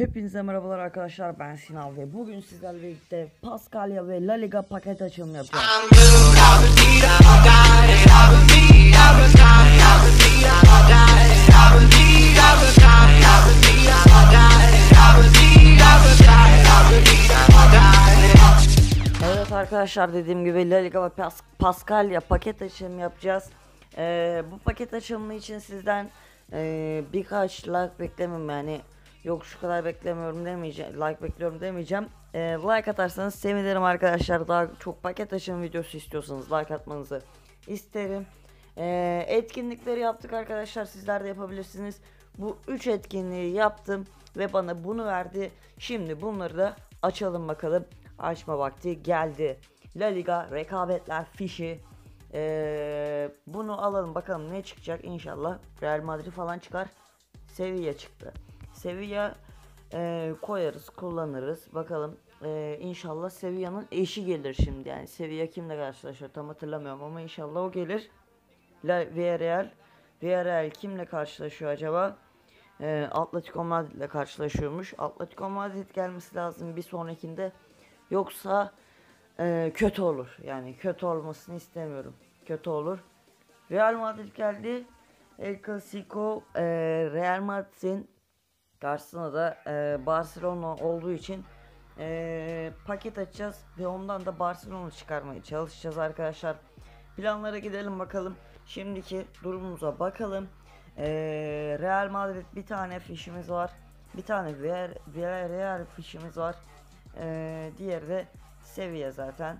Hepinize merhabalar arkadaşlar ben Sinan ve bugün sizlerle birlikte Paskalya ve La Liga paket açılımı yapacağız. Evet arkadaşlar dediğim gibi La Liga ve Pas Paskalya paket açılımı yapacağız. Ee, bu paket açılımı için sizden ee, birkaç like beklemiyorum yani yok şu kadar beklemiyorum demeyeceğim like bekliyorum demeyeceğim. Ee, like atarsanız sevinirim arkadaşlar. Daha çok paket açılım videosu istiyorsanız like atmanızı isterim. Ee, etkinlikleri yaptık arkadaşlar. Sizler de yapabilirsiniz. Bu 3 etkinliği yaptım ve bana bunu verdi. Şimdi bunları da açalım bakalım. Açma vakti geldi. La Liga rekabetler fişi. Ee, bunu alalım bakalım ne çıkacak. İnşallah Real Madrid falan çıkar. Sevilla çıktı Sevilla e, koyarız kullanırız bakalım e, inşallah Sevilla'nın eşi gelir şimdi yani Sevilla kimle karşılaşıyor tam hatırlamıyorum ama inşallah o gelir La Villarreal Villarreal kimle karşılaşıyor acaba e, Atletico Madrid ile karşılaşıyormuş Atletico Madrid gelmesi lazım bir sonrakinde yoksa e, kötü olur. Yani kötü olmasını istemiyorum. Kötü olur. Real Madrid geldi. El Clasico e, Real Madrid'in karşısında da e, Barcelona olduğu için e, paket açacağız ve ondan da Barcelona çıkarmaya çalışacağız arkadaşlar. Planlara gidelim bakalım. Şimdiki durumumuza bakalım. E, Real Madrid bir tane fişimiz var. Bir tane Villarreal fişimiz var. E, diğeri de seviye zaten.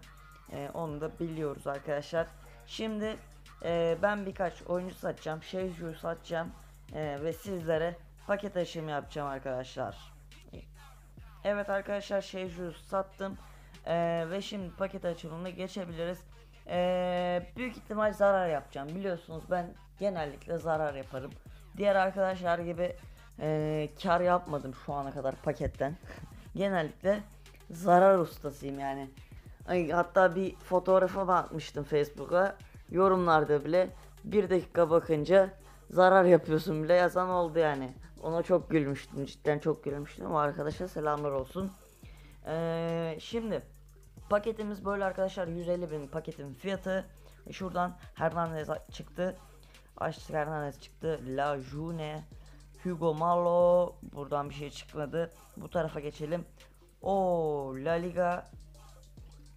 Ee, onu da biliyoruz arkadaşlar. Şimdi e, ben birkaç oyuncu satacağım. Şehju satacağım. E, ve sizlere paket açımı yapacağım arkadaşlar. Evet arkadaşlar Şehju sattım. E, ve şimdi paket açılımına geçebiliriz. E, büyük ihtimal zarar yapacağım. Biliyorsunuz ben genellikle zarar yaparım. Diğer arkadaşlar gibi e, kar yapmadım şu ana kadar paketten. genellikle zarar ustasıyım yani. Ay, hatta bir fotoğrafımı atmıştım Facebook'a. Yorumlarda bile bir dakika bakınca zarar yapıyorsun bile yazan oldu yani. Ona çok gülmüştüm. Cidden çok gülmüştüm. O arkadaşa selamlar olsun. Ee, şimdi paketimiz böyle arkadaşlar. 150 bin paketin fiyatı. Şuradan Hernandez çıktı. Açtık Hernandez çıktı. La June. Hugo Malo. Buradan bir şey çıkmadı. Bu tarafa geçelim. O La Liga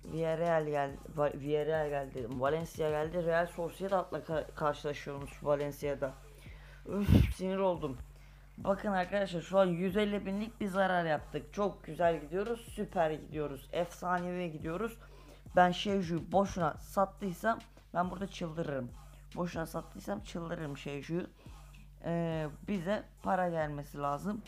Villarreal geldi. Villarreal geldi. Valencia geldi. Real Sociedad'la ka- karşılaşıyormuş Valencia'da. Üf sinir oldum. Bakın arkadaşlar şu an 150 binlik bir zarar yaptık. Çok güzel gidiyoruz. Süper gidiyoruz. Efsanevi gidiyoruz. Ben Şevju'yu boşuna sattıysam ben burada çıldırırım. Boşuna sattıysam çıldırırım Şevju'yu. Ee, bize para gelmesi lazım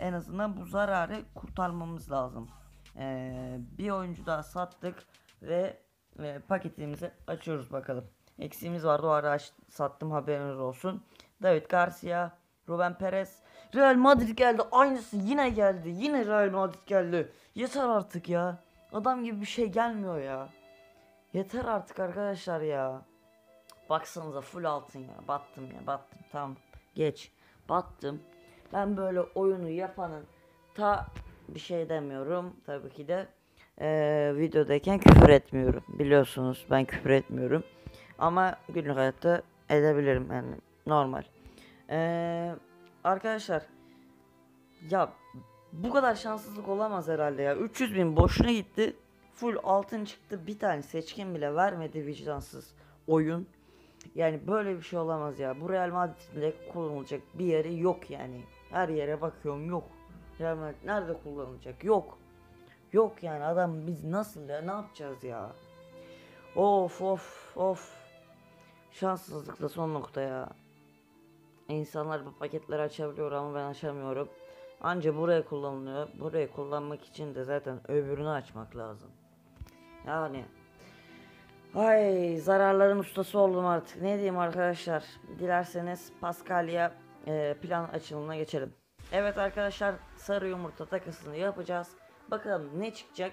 en azından bu zararı kurtarmamız lazım. Ee, bir oyuncu daha sattık ve e, paketimizi açıyoruz bakalım. Eksiğimiz vardı o ara sattım haberiniz olsun. David Garcia, Ruben Perez, Real Madrid geldi. Aynısı yine geldi. Yine Real Madrid geldi. Yeter artık ya. Adam gibi bir şey gelmiyor ya. Yeter artık arkadaşlar ya. Baksanıza full altın ya. Battım ya battım. Tamam geç. Battım. Ben böyle oyunu yapanın ta bir şey demiyorum tabii ki de. Ee, videodayken küfür etmiyorum. Biliyorsunuz ben küfür etmiyorum. Ama günlük hayatta edebilirim yani normal. Ee, arkadaşlar ya bu kadar şanssızlık olamaz herhalde ya. 300 bin boşuna gitti. Full altın çıktı. Bir tane seçkin bile vermedi vicdansız oyun. Yani böyle bir şey olamaz ya. Bu Real Madrid'de kullanılacak bir yeri yok yani. Her yere bakıyorum yok. Real Madrid nerede kullanılacak? Yok. Yok yani adam biz nasıl ya ne yapacağız ya? Of of of. Şanssızlık da son nokta ya. İnsanlar bu paketleri açabiliyor ama ben açamıyorum. Anca buraya kullanılıyor. Buraya kullanmak için de zaten öbürünü açmak lazım. Yani Ay zararların ustası oldum artık. Ne diyeyim arkadaşlar? Dilerseniz Paskalya e, plan açılımına geçelim. Evet arkadaşlar sarı yumurta takısını yapacağız. Bakalım ne çıkacak.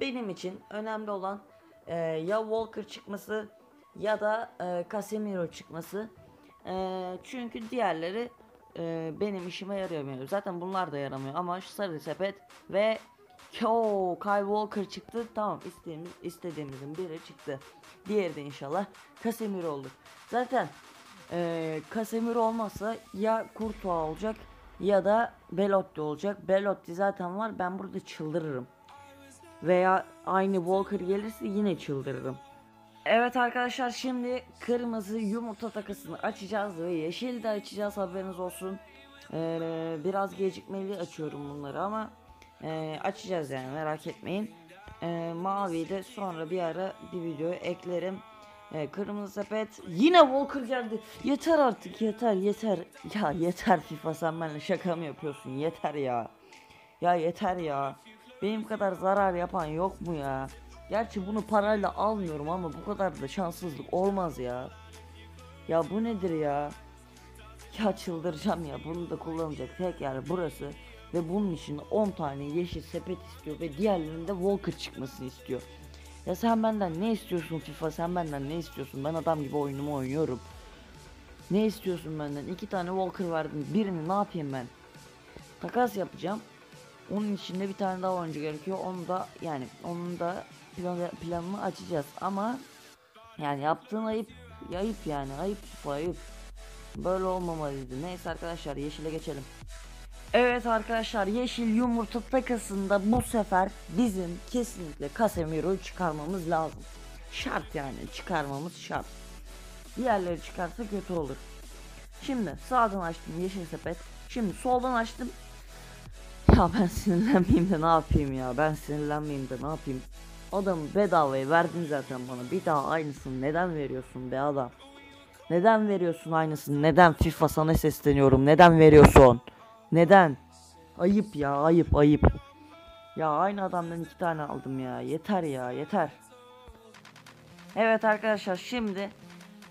Benim için önemli olan e, ya Walker çıkması ya da e, Casemiro çıkması. E, çünkü diğerleri e, benim işime yaramıyor. Zaten bunlar da yaramıyor ama şu sarı sepet ve Yo, Kyle Walker çıktı. Tamam istediğimiz, istediğimizin biri çıktı. Diğeri de inşallah Casemiro olur. Zaten e, Casemiro olmazsa ya Courtois olacak ya da Belotti olacak. Belotti zaten var. Ben burada çıldırırım. Veya aynı Walker gelirse yine çıldırırım. Evet arkadaşlar şimdi kırmızı yumurta takısını açacağız ve yeşil de açacağız haberiniz olsun. Ee, biraz gecikmeli açıyorum bunları ama e, açacağız yani merak etmeyin. Ee, mavi de sonra bir ara bir video eklerim. Ee, kırmızı sepet yine Walker geldi. Yeter artık yeter yeter. Ya yeter FIFA sen benimle şaka mı yapıyorsun yeter ya. Ya yeter ya. Benim kadar zarar yapan yok mu ya? Gerçi bunu parayla almıyorum ama bu kadar da şanssızlık olmaz ya. Ya bu nedir ya? Ya çıldıracağım ya. Bunu da kullanacak tek yer burası. Ve bunun için 10 tane yeşil sepet istiyor ve diğerlerinde Walker çıkmasını istiyor. Ya sen benden ne istiyorsun FIFA? Sen benden ne istiyorsun? Ben adam gibi oyunumu oynuyorum. Ne istiyorsun benden? İki tane Walker verdin. Birini ne yapayım ben? Takas yapacağım. Onun içinde bir tane daha oyuncu gerekiyor. Onu da yani onun da plan, planını açacağız ama yani yaptığın ayıp ayıp yani ayıp ayıp. Böyle olmamalıydı. Neyse arkadaşlar yeşile geçelim. Evet arkadaşlar yeşil yumurta takasında bu sefer bizim kesinlikle Casemiro'yu çıkarmamız lazım. Şart yani çıkarmamız şart. Diğerleri çıkarsa kötü olur. Şimdi sağdan açtım yeşil sepet. Şimdi soldan açtım. Ya ben sinirlenmeyeyim de ne yapayım ya ben sinirlenmeyeyim de ne yapayım. Adamı bedavaya verdin zaten bana bir daha aynısını neden veriyorsun be adam. Neden veriyorsun aynısını neden FIFA sana sesleniyorum neden veriyorsun. Neden? Ayıp ya ayıp ayıp. Ya aynı adamdan iki tane aldım ya yeter ya yeter. Evet arkadaşlar şimdi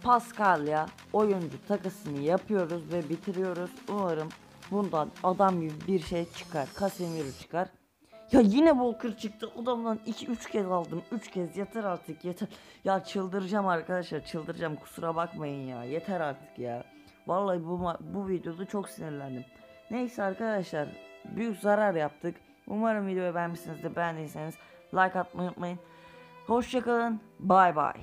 Pascal'ya oyuncu takısını yapıyoruz ve bitiriyoruz. Umarım bundan adam gibi bir şey çıkar. Casemiro çıkar. Ya yine Walker çıktı. Adamdan 2-3 kez aldım. 3 kez yeter artık yeter. Ya çıldıracağım arkadaşlar çıldıracağım. Kusura bakmayın ya. Yeter artık ya. Vallahi bu bu videoda çok sinirlendim. Neyse arkadaşlar büyük zarar yaptık. Umarım videoyu beğenmişsinizdir. Beğendiyseniz like atmayı unutmayın. Hoşçakalın. Bay bay.